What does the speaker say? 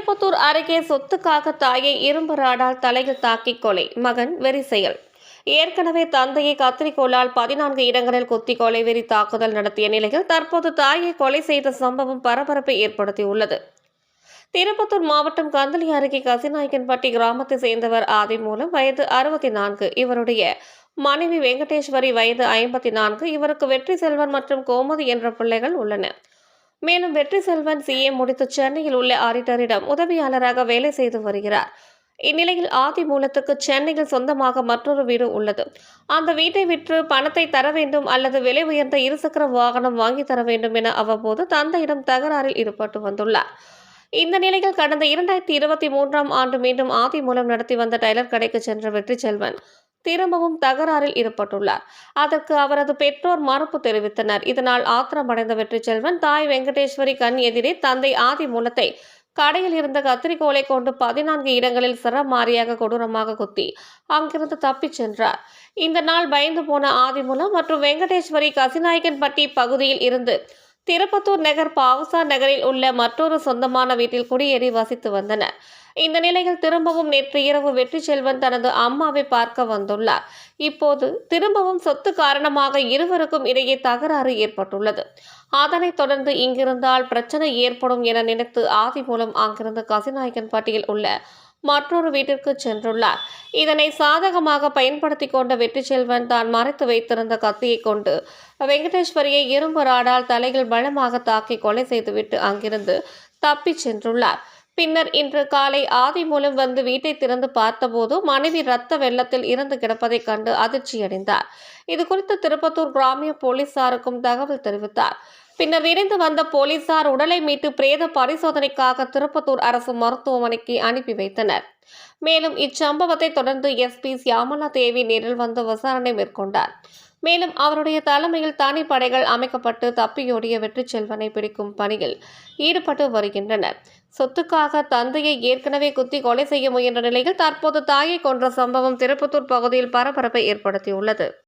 திருப்பத்தூர் அருகே சொத்துக்காக தாயை இரும்பு ராடால் தலையில் தாக்கி கொலை. மகன் வெறி செயல் ஏற்கனவே தந்தையை கத்திரிக்கோளால் பதினான்கு இடங்களில் குத்தி கொலை வெறி தாக்குதல் நடத்திய நிலையில் தற்போது தாயை கொலை செய்த சம்பவம் பரபரப்பை ஏற்படுத்தியுள்ளது. திருப்பத்தூர் மாவட்டம் கந்தளி அருகே கசிநாயக்கன்பட்டி கிராமத்தை சேர்ந்தவர் ஆதி மூலம் வயது அறுபத்தி நான்கு இவருடைய மனைவி வெங்கடேஸ்வரி வயது ஐம்பத்தி நான்கு இவருக்கு வெற்றி செல்வன் மற்றும் கோமதி என்ற பிள்ளைகள் உள்ளன. மேலும் வெற்றி செல்வன் சிஏ முடித்து சென்னையில் உள்ள ஆடிட்டரிடம் உதவியாளராக வேலை செய்து வருகிறார். இந்நிலையில் ஆதி மூலத்துக்கு சென்னையில் சொந்தமாக மற்றொரு வீடு உள்ளது. அந்த வீட்டை விற்று பணத்தை தர வேண்டும் அல்லது விலை உயர்ந்த இருசக்கர வாகனம் வாங்கி தர வேண்டும் என அவ்வப்போது தந்தையிடம் தகராறில் ஈடுபட்டு வந்துள்ளார். இந்த நிலையில் கடந்த இரண்டாயிரத்தி இருபத்தி மூன்றாம் ஆண்டு மீண்டும் ஆதி மூலம் நடத்தி வந்த டைலர் கடைக்கு சென்ற வெற்றி செல்வன் திரும்பவும் தகராறில் ஈடுபட்டுள்ளார். அதற்கு அவரது பெற்றோர் மறுப்பு தெரிவித்தனர். இதனால் ஆத்திரமடைந்த வெற்றி செல்வன் தாய் வெங்கடேஸ்வரி கண் எதிரே தந்தை ஆதி மூலத்தை கடையில் இருந்த கத்திரிக்கோலை கொண்டு பதினான்கு இடங்களில் சிறமாரியாக கொடூரமாக குத்தி அங்கிருந்து தப்பிச் சென்றார். இந்த நாள் பயந்து போன ஆதிமூலம் மற்றும் வெங்கடேஸ்வரி கசிநாயக்கன்பட்டி பகுதியில் இருந்து திருப்பத்தூர் நகர் பாவுசா நகரில் உள்ள மற்றொரு சொந்தமான வீட்டில் குடியேறி வசித்து வந்தனர் இந்த நிலையில் திரும்பவும் நேற்று இரவு வெற்றி செல்வன் தனது அம்மாவை பார்க்க வந்துள்ளார். இப்போது திரும்பவும் சொத்து காரணமாக இருவருக்கும் இடையே தகராறு ஏற்பட்டுள்ளது. அதனைத் தொடர்ந்து இங்கிருந்தால் பிரச்சனை ஏற்படும் என நினைத்து ஆதி மூலம் அங்கிருந்து கசிநாயக்கன்பட்டியில் உள்ள மற்றொரு வீட்டிற்கு சென்றுள்ளார். இதனை சாதகமாக பயன்படுத்தி கொண்ட வெற்றி செல்வன் தான் மறைத்து வைத்திருந்த கத்தியை கொண்டு வெங்கடேஸ்வரியை இரும்பு ராடால் தலையில் பலமாக தாக்கி கொலை செய்துவிட்டு அங்கிருந்து தப்பிச் சென்றுள்ளார். பின்னர் இன்று காலை ஆதி மூலம் வந்து வீட்டை திறந்து பார்த்தபோது மனைவி ரத்த வெள்ளத்தில் இறந்து கிடப்பதைக் கண்டு அதிர்ச்சியடைந்தார். இது குறித்து திருப்பத்தூர் கிராமிய போலீசாருக்கும் தகவல் தெரிவித்தார். பின்னர் விரைந்து வந்த போலீசார் உடலை மீட்டு பிரேத பரிசோதனைக்காக திருப்பத்தூர் அரசு மருத்துவமனைக்கு அனுப்பி வைத்தனர். மேலும் இச்சம்பவத்தை தொடர்ந்து எஸ்பி சியாமலா தேவி நேரில் வந்து விசாரணை மேற்கொண்டார். மேலும் அவருடைய தலைமையில் தனிப்படைகள் அமைக்கப்பட்டு தப்பியோடிய வெற்றி செல்வனை பிடிக்கும் பணியில் ஈடுபட்டு வருகின்றனர். சொத்துக்காக தந்தையை ஏற்கனவே குத்தி கொலை செய்ய முயன்ற நிலையில் தற்போது தாயை கொன்ற சம்பவம் திருப்பத்தூர் பகுதியில் பரபரப்பை ஏற்படுத்தியுள்ளது.